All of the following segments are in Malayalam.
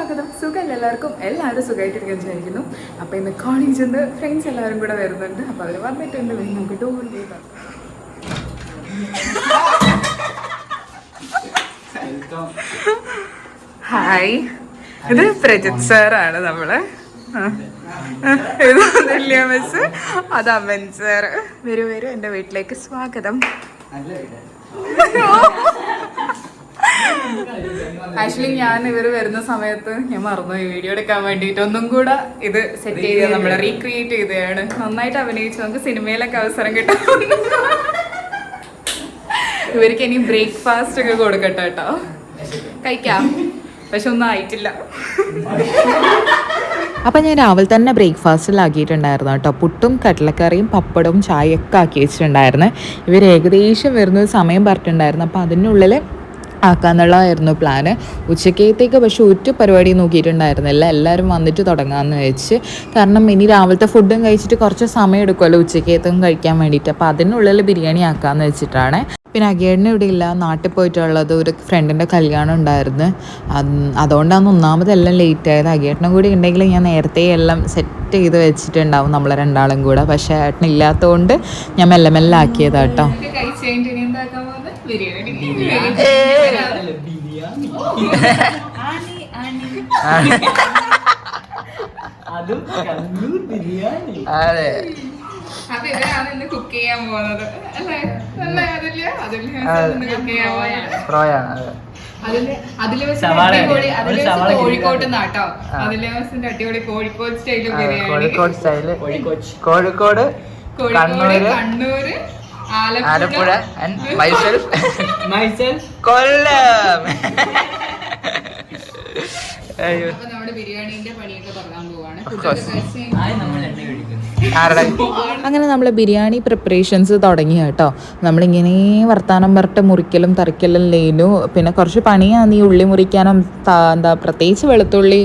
സ്വാഗതം. സുഖമല്ല എല്ലാവർക്കും? എല്ലാവരും സുഖമായിട്ടിരിക്കാൻ വിചാരിക്കുന്നു. അപ്പോൾ ഇന്ന് കോളേജിൽ നിന്ന് ഫ്രണ്ട്സ് എല്ലാവരും കൂടെ വരുന്നുണ്ട്. അപ്പോൾ അവർ വന്നിട്ടുണ്ട്. നമുക്ക് ടൂർ ചെയ്താൽ ഹായ് ഇത് പ്രജിത് സാറാണ് നമ്മൾ. ഇത് നെല്ലിയമ്മസ് അത് അവൻ സാർ വരൂ വരൂ. എന്റെ വീട്ടിലേക്ക് സ്വാഗതം. ആക്ച്വലി ഞാൻ ഇവർ വരുന്ന സമയത്ത് ഞാൻ മറന്നു ഈ വീഡിയോ എടുക്കാൻ വേണ്ടിയിട്ട്. ഒന്നും കൂടെ ഇത് സെറ്റ് ചെയ്ത് നമ്മൾ റീക്രിയേറ്റ് ചെയ്തതാണ്. നന്നായിട്ട് അഭിനയിച്ചു. നമുക്ക് സിനിമയിലൊക്കെ അവസരം കിട്ടും ഇവർക്ക് ഇനി ബ്രേക്ക്ഫാസ്റ്റ് ഒക്കെ കൊടുക്കട്ടെ കേട്ടോ. കഴിക്കാം. പക്ഷെ ഒന്നും ആയിട്ടില്ല. അപ്പം ഞാൻ രാവിലെ തന്നെ ബ്രേക്ക്ഫാസ്റ്റിലാക്കിയിട്ടുണ്ടായിരുന്നു കേട്ടോ. പുട്ടും കടലക്കറിയും പപ്പടവും ചായയൊക്കെ ആക്കി വെച്ചിട്ടുണ്ടായിരുന്നു. ഇവർ ഏകദേശം വരുന്ന ഒരു സമയം പറഞ്ഞിട്ടുണ്ടായിരുന്നു. അപ്പോൾ അതിനുള്ളിൽ ആക്കാന്നുള്ളതായിരുന്നു പ്ലാന് ഉച്ചക്കത്തേക്ക് പക്ഷേ ഒറ്റ പരിപാടി നോക്കിയിട്ടുണ്ടായിരുന്നില്ല. എല്ലാവരും വന്നിട്ട് തുടങ്ങാമെന്ന് വെച്ച്. കാരണം ഇനി രാവിലത്തെ ഫുഡും കഴിച്ചിട്ട് കുറച്ച് സമയം എടുക്കുമല്ലോ ഉച്ചക്കത്തേക്കും കഴിക്കാൻ വേണ്ടിയിട്ട്. അപ്പോൾ അതിനുള്ളിൽ ബിരിയാണി ആക്കാമെന്ന് വെച്ചിട്ടാണ്. പിന്നെ അഗേടിന് ഇവിടെ ഇല്ല. നാട്ടിൽ പോയിട്ടുള്ളത് ഒരു ഫ്രണ്ടിന്റെ കല്യാണം ഉണ്ടായിരുന്നു. അത് അതുകൊണ്ടാണ് ഒന്നാമത് എല്ലാം ലേറ്റ് ആയത്. അഗേട്ടനും കൂടി ഉണ്ടെങ്കിൽ ഞാൻ നേരത്തെ എല്ലാം സെറ്റ് ചെയ്ത് വെച്ചിട്ടുണ്ടാവും നമ്മളെ രണ്ടാളും കൂടെ. പക്ഷേ ഏട്ടനില്ലാത്തതുകൊണ്ട് ഞാൻ മെല്ലെ മെല്ലെ ആക്കിയതാട്ടോ ഇനി അതും കണ്ണൂർ ബിരിയാണി. അതെ. അപ്പൊ ഇവരാണ് ഇന്ന് കുക്ക് ചെയ്യാൻ പോകുന്നത് അല്ലേ? അല്ലേ അതിൽ അതിൽ കുക്ക് ചെയ്യാൻ പോകുന്നത് അതിൽ അതിൽ വെച്ച് സവാള അടിപൊളി അല്ലേ? അതിൽ ഒരു വെച്ച് സവാള കോഴിക്കോട്ട് നാട്ടോ അതിൽ വെച്ച് അടിപൊളി Kozhikode style biryani. Kozhikode style കോഴിക്കോച്ച് Kozhikode Kozhikode Kannur Kannur Alappuzha and myself myself Kollam. അയ്യോ. അപ്പൊ നമ്മുടെ ബിരിയാണിന്റെ പണിയൊക്കെ തുടങ്ങാൻ പോവാണ്. ആയി നമ്മൾ എണ്ണ കഴിക്കുന്നു. അങ്ങനെ നമ്മൾ ബിരിയാണി പ്രിപ്പറേഷൻസ് തുടങ്ങി കേട്ടോ. നമ്മളിങ്ങനെ വർത്താനം പറഞ്ഞിട്ട് മുറിക്കലും തറിക്കലും ലേനു. പിന്നെ കുറച്ച് പണിയാണ് ഈ ഉള്ളി മുറിക്കാനും എന്താ പ്രത്യേകിച്ച് വെളുത്തുള്ളി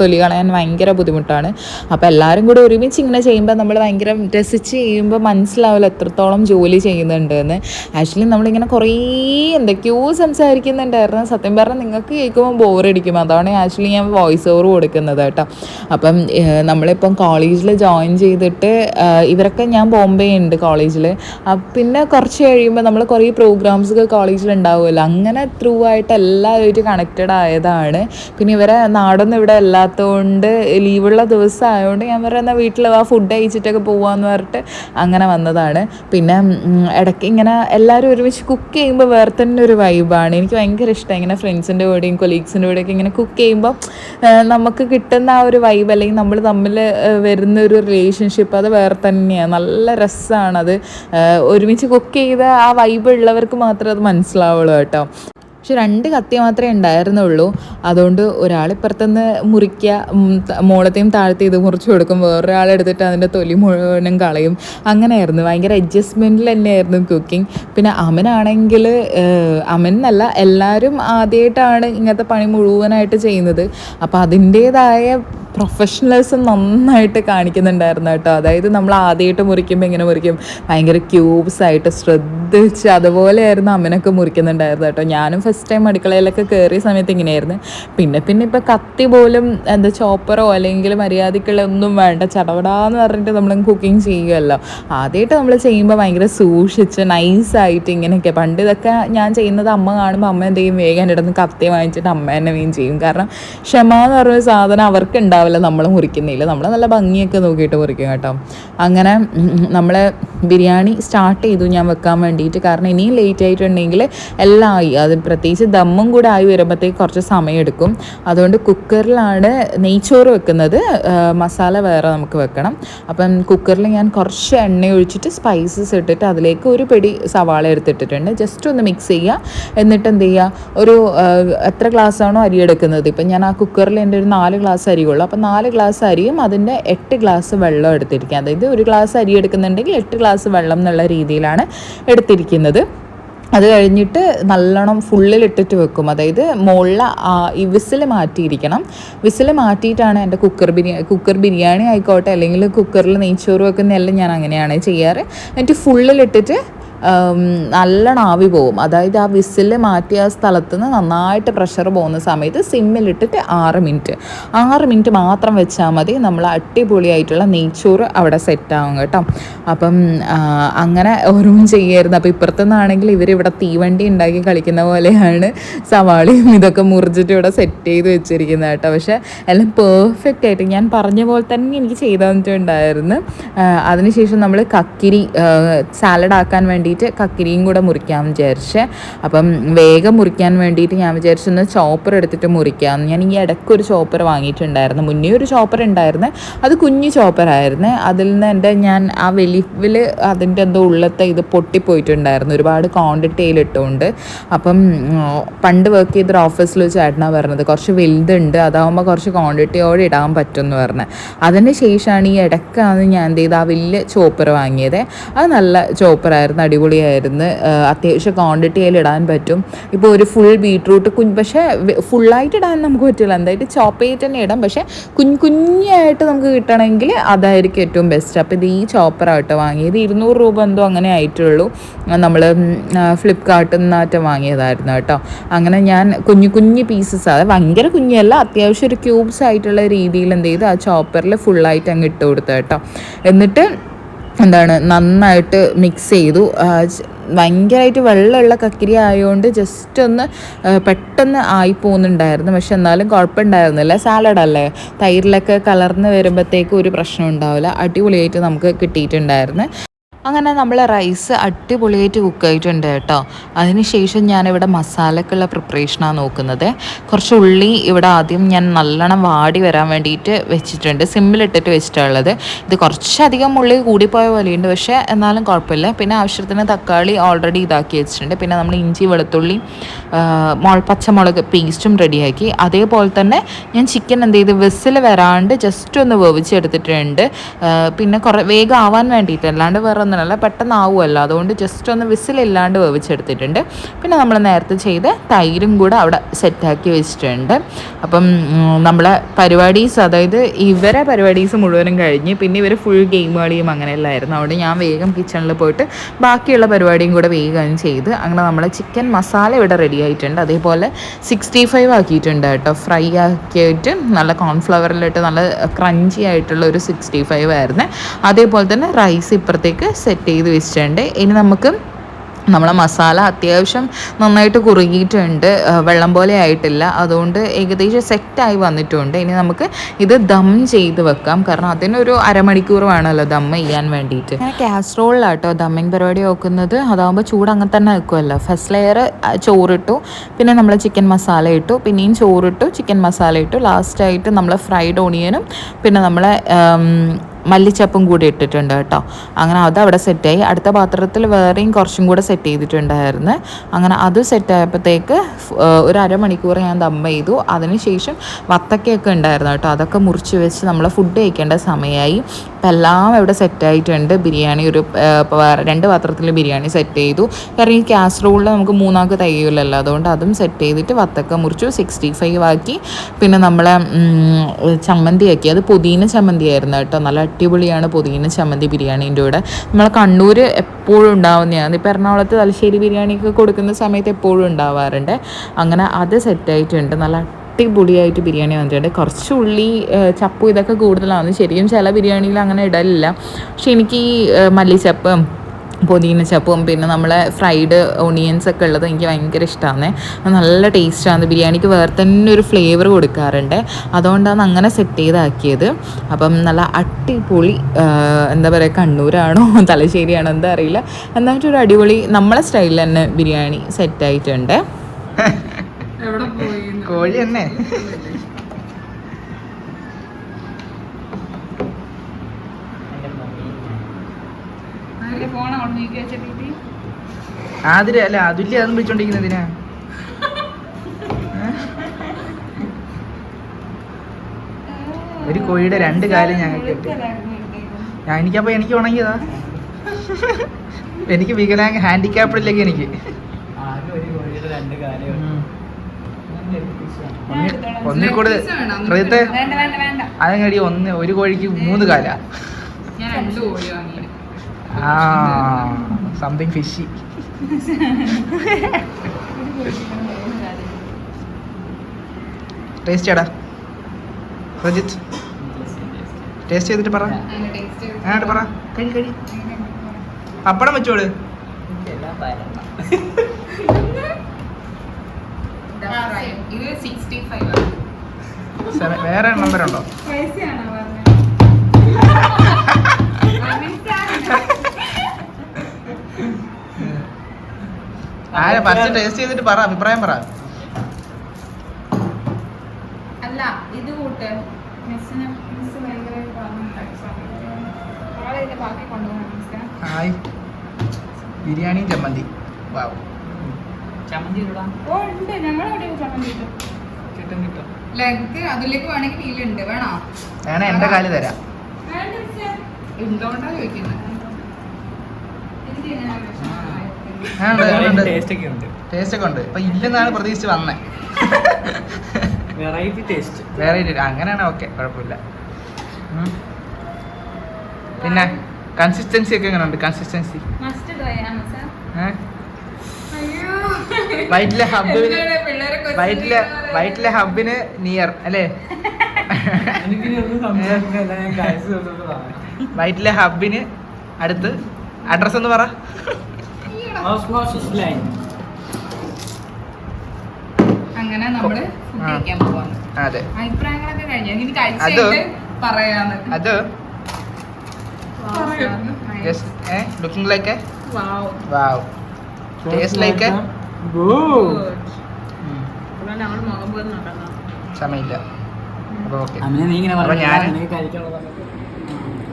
തൊലി കളയാൻ ഭയങ്കര ബുദ്ധിമുട്ടാണ്. അപ്പോൾ എല്ലാവരും കൂടി ഒരുമിച്ച് ഇങ്ങനെ ചെയ്യുമ്പോൾ നമ്മൾ ഭയങ്കര രസിച്ച് ചെയ്യുമ്പോൾ മനസ്സിലാവില്ല എത്രത്തോളം ജോലി ചെയ്യുന്നുണ്ട് എന്ന് ആക്ച്വലി നമ്മളിങ്ങനെ കുറേ എന്തൊക്കെയോ സംസാരിക്കുന്നുണ്ടായിരുന്നു. സത്യം പറഞ്ഞാൽ നിങ്ങൾക്ക് കേൾക്കുമ്പോൾ ബോറടിക്കും. അതാണ് ആക്ച്വലി ഞാൻ വോയിസ് ഓവർ കൊടുക്കുന്നത് കേട്ടോ. അപ്പം നമ്മളിപ്പം കോളേജിൽ ജോയിൻ ചെയ്തിട്ട് ഇവരൊക്കെ ഞാൻ ബോംബെ ഉണ്ട് കോളേജിൽ പിന്നെ കുറച്ച് കഴിയുമ്പോൾ നമ്മൾ കുറേ പ്രോഗ്രാംസ് കോളേജിൽ ഉണ്ടാവുമല്ലോ. അങ്ങനെ ത്രൂ ആയിട്ട് എല്ലാവരുമായിട്ട് കണക്റ്റഡ് ആയതാണ്. പിന്നെ ഇവരെ നാടൊന്നും ഇവിടെ അല്ലാത്തതുകൊണ്ട് ലീവുള്ള ദിവസം ആയതുകൊണ്ട് ഞാൻ പറയുന്ന വീട്ടിൽ ആ ഫുഡ് കഴിച്ചിട്ടൊക്കെ പോവാന്ന് പറഞ്ഞിട്ട് അങ്ങനെ വന്നതാണ്. പിന്നെ ഇടയ്ക്ക് ഇങ്ങനെ എല്ലാവരും ഒരുമിച്ച് കുക്ക് ചെയ്യുമ്പോൾ വേറെ തന്നെ ഒരു വൈബാണ് എനിക്ക് ഭയങ്കര ഇഷ്ടം ഇങ്ങനെ ഫ്രണ്ട്സിന്റെ കൂടെയും കൊലീഗ്സിന്റെ കൂടെയൊക്കെ ഇങ്ങനെ കുക്ക് ചെയ്യുമ്പോൾ നമുക്ക് കിട്ടുന്ന ആ ഒരു വൈബ് അല്ലെങ്കിൽ നമ്മൾ തമ്മിൽ വരുന്ന ഒരു റിലേഷൻഷിപ്പ് അത് വേറെ തന്നെയാണ് നല്ല രസമാണത് ഒരുമിച്ച് കുക്ക് ചെയ്ത ആ വൈബ് ഉള്ളവർക്ക് മാത്രമേ അത് മനസ്സിലാവുള്ളൂ കേട്ടോ. പക്ഷെ രണ്ട് കത്തി മാത്രമേ ഉണ്ടായിരുന്നുള്ളൂ. അതുകൊണ്ട് ഒരാൾ ഇപ്പുറത്തുനിന്ന് മുറിക്കുക മോളത്തെയും താഴ്ത്തി ഇത് മുറിച്ച് കൊടുക്കും. വേറൊരാൾ എടുത്തിട്ട് അതിന്റെ തൊലി മുഴുവനും കളയും. അങ്ങനെയായിരുന്നു. ഭയങ്കര അഡ്ജസ്റ്റ്മെന്റിൽ തന്നെയായിരുന്നു കുക്കിംഗ് പിന്നെ അമനാണെങ്കിൽ അമൻ എന്നല്ല എല്ലാവരും ആദ്യമായിട്ടാണ് ഇങ്ങനത്തെ പണി മുഴുവനായിട്ട് ചെയ്യുന്നത്. അപ്പോൾ അതിന്റേതായ പ്രൊഫഷണലിസം നന്നായിട്ട് കാണിക്കുന്നുണ്ടായിരുന്നു കേട്ടോ. അതായത് നമ്മൾ ആദ്യമായിട്ട് മുറിക്കുമ്പോൾ ഇങ്ങനെ മുറിക്കും. ഭയങ്കര ക്യൂബ്സ് ആയിട്ട് ശ്രദ്ധിച്ച് അതുപോലെയായിരുന്നു അമ്മനൊക്കെ മുറിക്കുന്നുണ്ടായിരുന്നു കേട്ടോ. ഞാനും ഫസ്റ്റ് ടൈം അടുക്കളയിലൊക്കെ കയറിയ സമയത്ത് ഇങ്ങനെയായിരുന്നു. പിന്നെ പിന്നെ ഇപ്പോൾ കത്തി പോലും എന്താ ചോപ്പറോ അല്ലെങ്കിൽ മര്യാദക്കുള്ള ഒന്നും വേണ്ട ചടപടാന്ന് പറഞ്ഞിട്ട് നമ്മൾ കുക്കിംഗ് ചെയ്യുമല്ലോ ആദ്യമായിട്ട് നമ്മൾ ചെയ്യുമ്പോൾ ഭയങ്കര സൂക്ഷിച്ച് നൈസായിട്ട് ഇങ്ങനെയൊക്കെ. പണ്ട് ഇതൊക്കെ ഞാൻ ചെയ്യുന്നത് അമ്മ കാണുമ്പോൾ അമ്മ എന്തെങ്കിലും വേഗം ഇടന്ന് കത്തി വാങ്ങിച്ചിട്ട് അമ്മ തന്നെ മീൻ ചെയ്യും. കാരണം ക്ഷമ എന്ന് പറഞ്ഞ സാധനം അവർക്ക് ഉണ്ടാവില്ല നമ്മൾ മുറിക്കുന്നില്ല. നമ്മൾ നല്ല ഭംഗിയൊക്കെ നോക്കിയിട്ട് മുറിക്കും കേട്ടോ. അങ്ങനെ നമ്മൾ ബിരിയാണി സ്റ്റാർട്ട് ചെയ്തു. ഞാൻ വെക്കാൻ വേണ്ടിയിട്ട്. കാരണം ഇനിയും ലേറ്റ് ആയിട്ടുണ്ടെങ്കിൽ എല്ലാം ആയി. അത് പ്രത്യേകിച്ച് ദമ്മും കൂടെ ആയി വരുമ്പോഴത്തേക്ക് കുറച്ച് സമയമെടുക്കും. അതുകൊണ്ട് കുക്കറിലാണ് നെയ്ച്ചോറ് വെക്കുന്നത്. മസാല വേറെ നമുക്ക് വെക്കണം. അപ്പം കുക്കറിൽ ഞാൻ കുറച്ച് എണ്ണ ഒഴിച്ചിട്ട് സ്പൈസസ് ഇട്ടിട്ട് അതിലേക്ക് ഒരു പിടി സവാള എടുത്തിട്ടിട്ടുണ്ട്. ജസ്റ്റ് ഒന്ന് മിക്സ് ചെയ്യുക. എന്നിട്ട് എന്ത് ചെയ്യുക? ഒരു എത്ര ഗ്ലാസ് ആണോ അരി എടുക്കുന്നത്? ഇപ്പം ഞാൻ ആ കുക്കറിൽ എന്റെ ഒരു നാല് ഗ്ലാസ് അരിയുള്ളൂ. അപ്പം നാല് ഗ്ലാസ് അരിയും അതിന്റെ എട്ട് ഗ്ലാസ് വെള്ളം എടുത്തിരിക്കുക. അതായത് ഒരു ഗ്ലാസ് അരി എടുക്കുന്നുണ്ടെങ്കിൽ എട്ട് ഗ്ലാസ് വെള്ളം എന്നുള്ള രീതിയിലാണ് എടുത്തിരിക്കുന്നത്. അത് കഴിഞ്ഞിട്ട് നല്ലോണം ഫുള്ളിലിട്ടിട്ട് വെക്കും. അതായത് മുകളിൽ ഈ വിസിൽ മാറ്റിയിരിക്കണം. വിസിൽ മാറ്റിയിട്ടാണ് എന്റെ കുക്കർ ബിരിയാണി കുക്കർ ബിരിയാണി ആയിക്കോട്ടെ അല്ലെങ്കിൽ കുക്കറിൽ നെയ്ച്ചോറ് വെക്കുന്നതെല്ലാം ഞാൻ അങ്ങനെയാണ് ചെയ്യാറ്. എന്നിട്ട് ഫുള്ളിലിട്ടിട്ട് നല്ലോണം ആവി പോവും. അതായത് ആ വിസിൽ മാറ്റിയ സ്ഥലത്ത് നിന്ന് നന്നായിട്ട് പ്രഷർ പോകുന്ന സമയത്ത് സിമ്മിലിട്ടിട്ട് ആറ് മിനിറ്റ്. ആറ് മിനിറ്റ് മാത്രം വെച്ചാൽ മതി. നമ്മൾ അടിപൊളിയായിട്ടുള്ള നെയ്ച്ചോറ് അവിടെ സെറ്റാവും കേട്ടോ. അപ്പം അങ്ങനെ ഓരോന്നും ചെയ്യായിരുന്നു. അപ്പോൾ ഇപ്പുറത്തു നിന്നാണെങ്കിൽ ഇവരിവിടെ തീവണ്ടി ഉണ്ടാക്കി കളിക്കുന്ന പോലെയാണ് സവാളയും ഇതൊക്കെ മുറിച്ചിട്ട് ഇവിടെ സെറ്റ് ചെയ്ത് വെച്ചിരിക്കുന്നത് കേട്ടോ. പക്ഷേ എല്ലാം പെർഫെക്റ്റ് ആയിട്ട് ഞാൻ പറഞ്ഞ പോലെ തന്നെ എനിക്ക് ചെയ്തു തന്നിട്ടുണ്ടായിരുന്നു. അതിനുശേഷം നമ്മൾ കക്കിരി സാലഡ് ആക്കാൻ വേണ്ടിയിട്ട് കക്കിരിയും കൂടെ മുറിക്കാമെന്ന് വിചാരിച്ചേ. അപ്പം വേഗം മുറിക്കാൻ വേണ്ടിയിട്ട് ഞാൻ വിചാരിച്ചൊന്ന് ചോപ്പർ എടുത്തിട്ട് മുറിക്കാം ഞാൻ ഈ ഇടയ്ക്ക് ഒരു ചോപ്പർ വാങ്ങിയിട്ടുണ്ടായിരുന്നു. മുന്നേ ഒരു ചോപ്പർ ഉണ്ടായിരുന്നു. അത് കുഞ്ഞു ചോപ്പറായിരുന്നു അതിൽ നിന്ന് എന്റെ ഞാൻ ആ വെലിവിൽ അതിന്റെ എന്തോ ഉള്ളത്തെ ഇത് പൊട്ടിപ്പോയിട്ടുണ്ടായിരുന്നു. ഒരുപാട് ക്വാണ്ടിറ്റിയിലിട്ടുകൊണ്ട് അപ്പം പണ്ട് വർക്ക് ചെയ്തൊരു ഓഫീസിൽ ചേട്ടനാണ് പറഞ്ഞത് കുറച്ച് വലുതുണ്ട് അതാവുമ്പോൾ കുറച്ച് ക്വാണ്ടിറ്റിയോടെ ഇടാൻ പറ്റും എന്ന് പറഞ്ഞത് അതിന് ശേഷമാണ് ഈ ഇടയ്ക്കാണ് ഞാൻ എന്ത് ചെയ്ത് ആ വലിയ ചോപ്പർ വാങ്ങിയത്. അത് നല്ല ചോപ്പറായിരുന്നു അടിപൊളിയായിരുന്നു. അത്യാവശ്യം അത്യാവശ്യം ക്വാണ്ടിറ്റിയിൽ ഇടാൻ പറ്റും. ഇപ്പോൾ ഒരു ഫുൾ ബീട്രൂട്ട് കുഞ്ഞ് പക്ഷേ ഫുള്ളായിട്ട് ഇടാൻ നമുക്ക് പറ്റില്ല. എന്തായിട്ട് ചോപ്പ് ചെയ്തിട്ട് തന്നെ ഇടാം. പക്ഷേ കുഞ്ഞ് കുഞ്ഞായിട്ട് നമുക്ക് കിട്ടണമെങ്കിൽ അതായിരിക്കും ഏറ്റവും ബെസ്റ്റ് അപ്പോൾ ഇത് ഈ ചോപ്പറായിട്ട് വാങ്ങിയത്. ഇരുന്നൂറ് രൂപ എന്തോ അങ്ങനെ ആയിട്ടുള്ളൂ. നമ്മൾ ഫ്ലിപ്കാർട്ടിൽ നിന്നായിട്ട് വാങ്ങിയതായിരുന്നു കേട്ടോ. അങ്ങനെ ഞാൻ കുഞ്ഞു കുഞ്ഞു പീസസ് അത് ഭയങ്കര കുഞ്ഞല്ല അത്യാവശ്യം ഒരു ക്യൂബ്സ് ആയിട്ടുള്ള രീതിയിൽ എന്ത് ചെയ്തു ആ ചോപ്പറിൽ ഫുള്ളായിട്ട് അങ്ങ് ഇട്ട് കൊടുത്തു കേട്ടോ. എന്നിട്ട് എന്താണ് നന്നായിട്ട് മിക്സ് ചെയ്തു. ഭയങ്കരമായിട്ട് വെള്ളമുള്ള കക്കിരി ആയതുകൊണ്ട് ജസ്റ്റ് ഒന്ന് പെട്ടെന്ന് ആയി പോകുന്നുണ്ടായിരുന്നു പക്ഷെ എന്നാലും കുഴപ്പമുണ്ടായിരുന്നില്ല. സാലഡ് അല്ലേ? തൈരിലൊക്കെ കലർന്ന് വരുമ്പോഴത്തേക്കും ഒരു പ്രശ്നം ഉണ്ടാവില്ല. അടിപൊളിയായിട്ട് നമുക്ക് കിട്ടിയിട്ടുണ്ടായിരുന്നു. അങ്ങനെ നമ്മൾ റൈസ് അടിപൊളിയായിട്ട് കുക്ക് ആയിട്ടുണ്ട് കേട്ടോ. അതിനുശേഷം ഞാനിവിടെ മസാലക്കുള്ള പ്രിപ്പറേഷനാണ് നോക്കുന്നത്. കുറച്ച് ഉള്ളി ഇവിടെ ആദ്യം ഞാൻ നല്ലോണം വാടി വരാൻ വേണ്ടിയിട്ട് വെച്ചിട്ടുണ്ട്. സിമ്മിലിട്ടിട്ട് വെച്ചിട്ടുള്ളത്. ഇത് കുറച്ചധികം ഉള്ളി കൂടിപ്പോയ പോലെയുണ്ട് പക്ഷേ എന്നാലും കുഴപ്പമില്ല. പിന്നെ ആവശ്യത്തിന് തക്കാളി ഓൾറെഡി ഇതാക്കി വെച്ചിട്ടുണ്ട്. പിന്നെ നമ്മൾ ഇഞ്ചി വെളുത്തുള്ളി മുള പച്ചമുളക് പേസ്റ്റും റെഡിയാക്കി അതേപോലെ തന്നെ ഞാൻ ചിക്കൻ എന്ത് ചെയ്ത് വെസ്സിൽ വരാണ്ട് ജസ്റ്റ് ഒന്ന് വേവിച്ചെടുത്തിട്ടുണ്ട്. പിന്നെ കുറേ വേഗം ആവാൻ വേണ്ടിയിട്ട് അല്ലാണ്ട് വേറെ ഒന്നുമല്ല പെട്ടെന്ന് ആവുമല്ലോ അതുകൊണ്ട് ജസ്റ്റ് ഒന്ന് വിസിലില്ലാണ്ട് വേവിച്ചെടുത്തിട്ടുണ്ട്. പിന്നെ നമ്മൾ നേരത്തെ ചെയ്ത തൈരും കൂടെ അവിടെ സെറ്റാക്കി വെച്ചിട്ടുണ്ട്. അപ്പം നമ്മളെ പരിപാടീസ് അതായത് ഇവരെ പരിപാടീസ് മുഴുവനും കഴിഞ്ഞ് പിന്നെ ഇവർ ഫുൾ ഗെയിം കളിയും അങ്ങനെയല്ലായിരുന്നു. അവിടെ ഞാൻ വേഗം കിച്ചണിൽ പോയിട്ട് ബാക്കിയുള്ള പരിപാടിയും കൂടെ വേഗം ചെയ്ത് അങ്ങനെ നമ്മൾ ചിക്കൻ മസാല ഇവിടെ റെഡി ആയിട്ടുണ്ട്. അതേപോലെ സിക്സ്റ്റി ഫൈവ് ആക്കിയിട്ടുണ്ട് കേട്ടോ. ഫ്രൈ ആക്കിയിട്ട് നല്ല കോൺഫ്ലവറിലിട്ട് നല്ല ക്രഞ്ചി ആയിട്ടുള്ള ഒരു സിക്സ്റ്റി ഫൈവ് ആയിരുന്നു. അതേപോലെ തന്നെ റൈസ് ഇപ്പുറത്തേക്ക് സെറ്റ് ചെയ്ത് വെച്ചിട്ടുണ്ട്. ഇനി നമുക്ക് നമ്മളെ മസാല അത്യാവശ്യം നന്നായിട്ട് കുറുകിയിട്ടുണ്ട്. വെള്ളം പോലെ ആയിട്ടില്ല. അതുകൊണ്ട് ഏകദേശം സെറ്റായി വന്നിട്ടുണ്ട്. ഇനി നമുക്ക് ഇത് ദം ചെയ്ത് വെക്കാം. കാരണം അതിനൊരു അരമണിക്കൂർ വേണമല്ലോ ദം ചെയ്യാൻ വേണ്ടിയിട്ട്. ഞാൻ കാസറോളിലാട്ടോ ദമ്മിങ് പരിപാടി വെക്കുന്നത്. അതാകുമ്പോൾ ചൂട് അങ്ങനെ തന്നെ വെക്കുമല്ലോ ഫസ്റ്റ് ലെയർ ചോറിട്ടു. പിന്നെ നമ്മൾ ചിക്കൻ മസാല ഇട്ടു. പിന്നെയും ചോറിട്ടു ചിക്കൻ മസാല ഇട്ടു. ലാസ്റ്റായിട്ട് നമ്മൾ ഫ്രൈഡ് ഓണിയനും പിന്നെ നമ്മളെ മല്ലിച്ചപ്പും കൂടി ഇട്ടിട്ടുണ്ട് കേട്ടോ. അങ്ങനെ അത് അവിടെ സെറ്റായി അടുത്ത പാത്രത്തിൽ വേറെയും കുറച്ചും കൂടെ സെറ്റ് ചെയ്തിട്ടുണ്ടായിരുന്നു. അങ്ങനെ അത് സെറ്റായപ്പോഴത്തേക്ക് ഒരു അരമണിക്കൂർ ഞാൻ ദം ചെയ്തു. അതിനുശേഷം വത്തക്കയൊക്കെ ഉണ്ടായിരുന്നു കേട്ടോ. അതൊക്കെ മുറിച്ച് വെച്ച് നമ്മൾ ഫുഡ് കഴിക്കേണ്ട സമയമായി. അപ്പം എല്ലാം ഇവിടെ സെറ്റായിട്ടുണ്ട് ബിരിയാണി ഒരു രണ്ട് പാത്രത്തിൽ ബിരിയാണി സെറ്റ് ചെയ്തു. കാരണം ഈ കാസറോളിൽ നമുക്ക് മൂന്നാൾക്ക് തികയില്ലല്ലോ അതുകൊണ്ട് അതും സെറ്റ് ചെയ്തിട്ട് വത്തക്ക മുറിച്ചു സിക്സ്റ്റി ഫൈവ് ആക്കി. പിന്നെ നമ്മളെ ഉം, ചമ്മന്തി ആക്കി അത് പുതിന ചമ്മന്തി ആയിരുന്നു കേട്ടോ. നല്ല അടിപൊളിയാണ് പുതിന ചമ്മന്തി ബിരിയാണീന്റെ കൂടെ. നമ്മളെ കണ്ണൂർ എപ്പോഴും ഉണ്ടാവുന്നതാണ് ഇപ്പോൾ എറണാകുളത്ത് തലശ്ശേരി ബിരിയാണിയൊക്കെ കൊടുക്കുന്ന സമയത്ത് എപ്പോഴും ഉണ്ടാവാറുണ്ട്. അങ്ങനെ അത് സെറ്റായിട്ടുണ്ട് നല്ല അടിപൊളിയായിട്ട് ബിരിയാണി വന്നിട്ടുണ്ട്. കുറച്ച് ഉള്ളി ചപ്പു ഇതൊക്കെ കൂടുതലാണ്. ശരിക്കും ചില ബിരിയാണിയിൽ അങ്ങനെ ഇടലില്ല. പക്ഷെ എനിക്ക് ഈ മല്ലിച്ചപ്പും പുതിന ചപ്പും പിന്നെ നമ്മളെ ഫ്രൈഡ് ഓണിയൻസ് ഒക്കെ ഉള്ളത് എനിക്ക് ഭയങ്കര ഇഷ്ടമാണ് നല്ല ടേസ്റ്റാണ്. ബിരിയാണിക്ക് വേറെ തന്നെ ഒരു ഫ്ലേവർ കൊടുക്കാറുണ്ട്. അതുകൊണ്ടാണ് അങ്ങനെ സെറ്റ് ചെയ്താക്കിയത്. അപ്പം നല്ല അടിപൊളി എന്താ പറയുക കണ്ണൂരാണോ തലശ്ശേരിയാണോ എന്താ അറിയില്ല. എന്നായിട്ടൊരു അടിപൊളി നമ്മളെ സ്റ്റൈലിൽ തന്നെ ബിരിയാണി സെറ്റായിട്ടുണ്ട്. എവിടെ പോയി കോഴി തന്നെ. ആതിര അല്ല അതുല്യ അതും വിളിച്ചോണ്ടിരിക്കുന്നതിനാ ഒരു കോഴിയുടെ രണ്ട് കാലം ഞങ്ങൾക്ക് കിട്ടി. ഞാൻ എനിക്കപ്പോ എനിക്ക് ഉണങ്ങിയതാ എനിക്ക് വികലാംഗ ഇല്ലെങ്കിൽ എനിക്ക് ആകെ ഒരു കോഴിയുടെ രണ്ട് കാലം ഉം. ഒന്നി- ഒന്നിൽ കൂടുതൽ ഹൃദയത്തെ വേണ്ട വേണ്ട വേണ്ട. അതങ്ങടി ഒന്ന് ഒരു കോഴിക്ക് മൂന്ന് കാല. ഞാൻ രണ്ട് കോഴി വാങ്ങി ആ സംതിങ് ഫിഷി ടേസ്റ്റ് ചെയ്യടാ. ടേസ്റ്റ് ചെയ്തിട്ട് പറ. അങ്ങോട്ട് പറ. കഴി കഴി. പപ്പടം വെച്ചോൾ. ഇത് വേറെ നമ്പർ ഉണ്ടോ ആരെ ഫസ്റ്റ് ടേസ്റ്റ് ചെയ്തിട്ട് പറ അഭിപ്രായം പറ. അല്ല ഇത് കൂട്ട്. ഹായ്. ബിരിയാണി ചമ്മന്തി. വാവ് ചമ്മന്തി ഓ ഉണ്ട്. ഞങ്ങളവിടെ ചമ്മന്തി കിട്ടും കിട്ടും കിട്ടും. ലെഗ് അതിലേക്ക് വേണമെങ്കിൽ നീലുണ്ട് വേണോ? വേണേ? എന്റെ കാൽ തരാം. എന്തുകൊണ്ടാ ചോദിക്കുന്നത് ഉണ്ട്, ഉണ്ട്, ഉണ്ട്. ടേസ്റ്റ് ഒക്കെ ഉണ്ട്. ടേസ്റ്റ് ഒക്കെ ഉണ്ട്. ഇപ്പൊ ഇല്ലെന്നാണ് പ്രതീക്ഷിച്ച് വന്നേ. വെറൈറ്റി ടേസ്റ്റ് അങ്ങനെയാണ് ഓക്കെ കുഴപ്പമില്ല. പിന്നെ കൺസിസ്റ്റൻസി ഒക്കെ എങ്ങനെ ഉണ്ട് കൺസിസ്റ്റൻസി മസ്റ്റ് ഡ്രൈ ആണ് sir. വൈറ്റിലെ ഹബ് വൈറ്റിലെ വൈറ്റിലെ ഹബിന് നിയർ അല്ലേ? വൈറ്റിലെ ഹബിന് അടുത്ത് അഡ്രസ് ഒന്ന് പറ. അങ്ങനെ നമ്മൾ. അതെ. അഭിപ്രായങ്ങളൊക്കെ കഴിഞ്ഞു? ഇനി അത് കഴിച്ചിട്ട് പറയാന്ന്. അത് looking like Wow. Wow taste like സമയമില്ല. അപ്പൊ ഓക്കെ അമ്മനെ നീ ഇങ്ങനെ പറഞ്ഞു ഞാൻ നീ കഴിക്കാനുള്ളതൊക്കെ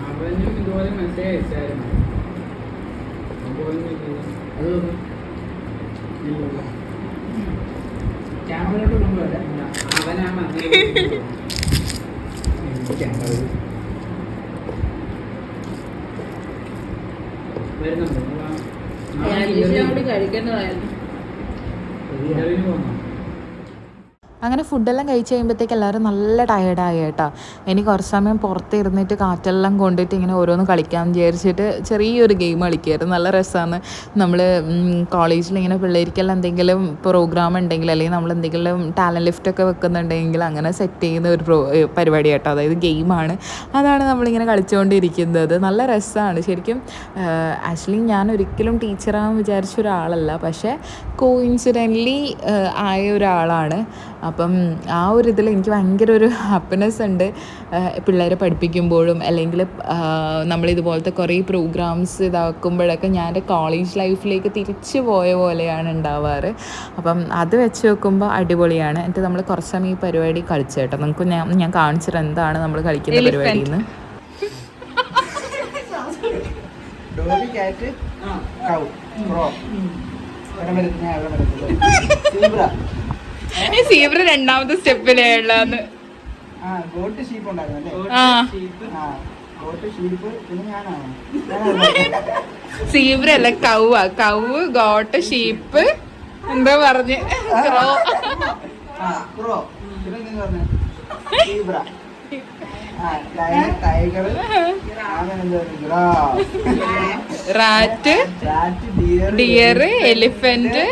അവനും ഇതുപോലെ മെസ്സേജ് അയച്ചായിരുന്നു. അത് ക്യാമറയോട്ട് കൊണ്ടുവരാം. അവനാ വരുന്നുണ്ടോ. കഴിക്കേണ്ടതായിരുന്നു. 嗯。അങ്ങനെ ഫുഡെല്ലാം കഴിച്ച് കഴിയുമ്പോഴത്തേക്ക് എല്ലാവരും നല്ല ടയേർഡായി കേട്ടോ. ഇനി കുറച്ച് സമയം പുറത്ത് ഇരുന്നിട്ട് കാറ്റെല്ലാം കൊണ്ടിട്ട് ഇങ്ങനെ ഓരോന്ന് കളിക്കാൻ വിചാരിച്ചിട്ട് ചെറിയൊരു ഗെയിം കളിക്കുമായിരുന്നു നല്ല രസമാണ്. നമ്മൾ കോളേജിൽ ഇങ്ങനെ പിള്ളേർക്കെല്ലാം എന്തെങ്കിലും പ്രോഗ്രാം ഉണ്ടെങ്കിൽ അല്ലെങ്കിൽ നമ്മൾ എന്തെങ്കിലും ടാലന്റ് ലിഫ്റ്റൊക്കെ വെക്കുന്നുണ്ടെങ്കിൽ അങ്ങനെ സെറ്റ് ചെയ്യുന്ന ഒരു പ്രോ പരിപാടി കേട്ടോ. അതായത് ഗെയിമാണ് അതാണ് നമ്മളിങ്ങനെ കളിച്ചുകൊണ്ടിരിക്കുന്നത്. നല്ല രസമാണ്. ശരിക്കും ആക്ച്വലി ഞാൻ ഒരിക്കലും ടീച്ചറാകാൻ വിചാരിച്ച ഒരാളല്ല. പക്ഷേ കോയിൻസിഡന്റ്ലി ആയ ഒരാളാണ്. അപ്പം ആ ഒരു ഇതിൽ എനിക്ക് ഭയങ്കര ഒരു ഹാപ്പിനെസ് ഉണ്ട്. പിള്ളേരെ പഠിപ്പിക്കുമ്പോഴും അല്ലെങ്കിൽ നമ്മളിതുപോലത്തെ കുറേ പ്രോഗ്രാംസ് ഇതാക്കുമ്പോഴൊക്കെ ഞാൻ എന്റെ കോളേജ് ലൈഫിലേക്ക് തിരിച്ചു പോയ പോലെയാണ് ഉണ്ടാവാറ്. അപ്പം അത് വെച്ച് നോക്കുമ്പോൾ അടിപൊളിയാണ്. എന്നിട്ട് നമ്മൾ കുറച്ച് സമയം ഈ പരിപാടി കളിച്ചു കേട്ടോ. നമുക്ക് ഞാൻ ഞാൻ കാണിച്ചിട്ട് എന്താണ് നമ്മൾ കളിക്കുന്ന Elephant. പരിപാടിന്ന്. ഡോബി സീബ്ര രണ്ടാമത്തെ സ്റ്റെപ്പിലുള്ളന്ന് ആ ഗോട്ട് ഷീപ്പ് ഉണ്ടായിരുന്നു ഗോട്ട് ഷീപ്പ് പിന്നെ ഞാനാണ് ഞാനാണ് സീബ്ര അല്ല കൗവ. കൗവ് ഗോട്ട് ഷീപ്പ് എന്താ പറഞ്ഞ്? Crow zebra rat deer elephant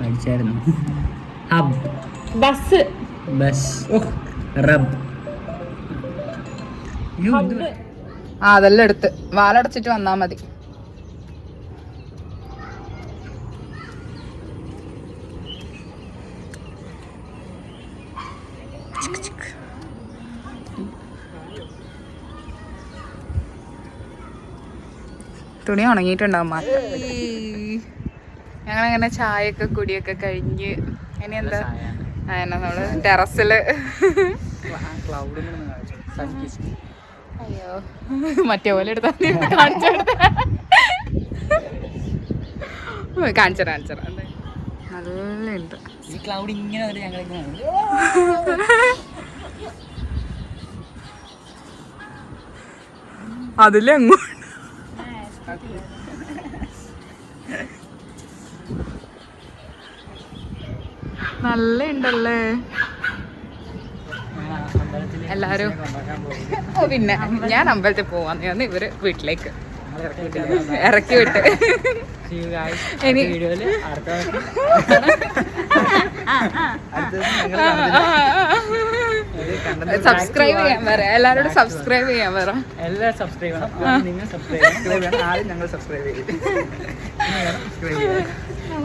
പഠിച്ചായിരുന്നു. Hub. Bus. Bus. Rub. ആ അതെല്ലാം എടുത്ത്. വാലടച്ചിട്ട് വന്നാ മതി. തുണി ഉണങ്ങിയിട്ടുണ്ടാവും മാത്രം. ഞങ്ങളങ്ങനെ ചായയൊക്കെ കുടിയൊക്കെ കഴിഞ്ഞ് ഇനി എന്താ? അങ്ങനെ നമ്മൾ ടെറസിൽ. അയ്യോ. മറ്റേ പോലെ എടുത്താ കാണിച്ചെടുത്ത കാണിച്ചറ കാണിച്ചറ നല്ല ഉണ്ട് ഈ ക്ലൗഡ് ഇങ്ങനെ അതിലെങ്ങോട്ട് നല്ല ഉണ്ടല്ലേ എല്ലാരും. ഓ, പിന്നെ. ഞാൻ അമ്പലത്തിൽ പോവാന്ന് ഞാൻ ഇവർ വീട്ടിലേക്ക് ഇറക്കി വിട്ട്. ഇനി വീഡിയോയിൽ അടുത്ത സബ്സ്ക്രൈബ് ചെയ്യാൻ പറ എല്ലാരോടും സബ്സ്ക്രൈബ് ചെയ്യാൻ പറ. എല്ലാവരും സബ്സ്ക്രൈബ് ചെയ്യണം. നിങ്ങൾ സബ്സ്ക്രൈബ് ചെയ്യണം. ആദ്യം ഞങ്ങൾ സബ്സ്ക്രൈബ് ചെയ്യും.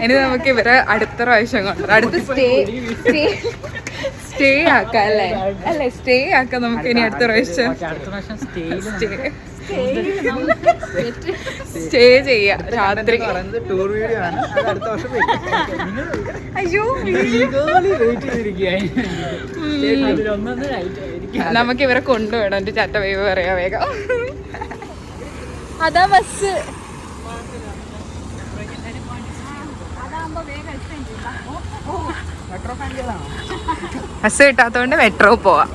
ഇനി നമുക്ക് ഇവരെ അടുത്ത പ്രാവശ്യം കൊണ്ടുവരാം അടുത്ത സ്റ്റേ സ്റ്റേ സ്റ്റേ ആക്കാം അല്ലേ? അല്ലെ സ്റ്റേ ആക്കാം നമുക്ക് ഇനി അടുത്ത പ്രാവശ്യം. സ്റ്റേ ചെയ്യാം രാത്രി. അയ്യോ നമുക്ക് ഇവരെ കൊണ്ടുപോയണം എന്റെ ചാറ്റ വേവ് പറയാ വേഗം. അതാ ബസ് ബസ് കിട്ടാത്തോണ്ട് മെട്രോ പോവാം.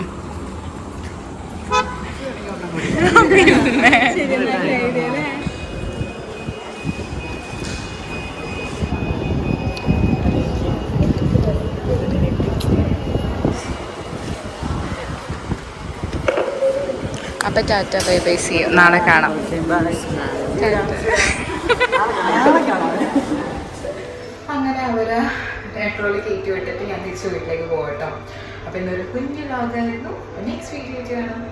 അപ്പൊ ടാറ്റ ബൈ ബൈ സി നാളെ കാണാം. മെട്രോയിൽ കയറ്റി വിട്ടിട്ട് ഞാൻ തിരിച്ച് വീട്ടിലേക്ക് പോകട്ടോ അപ്പൊ ഇന്നൊരു കുഞ്ഞു ലോകമായിരുന്നു നെക്സ്റ്റ് വീഡിയോ കാണാം.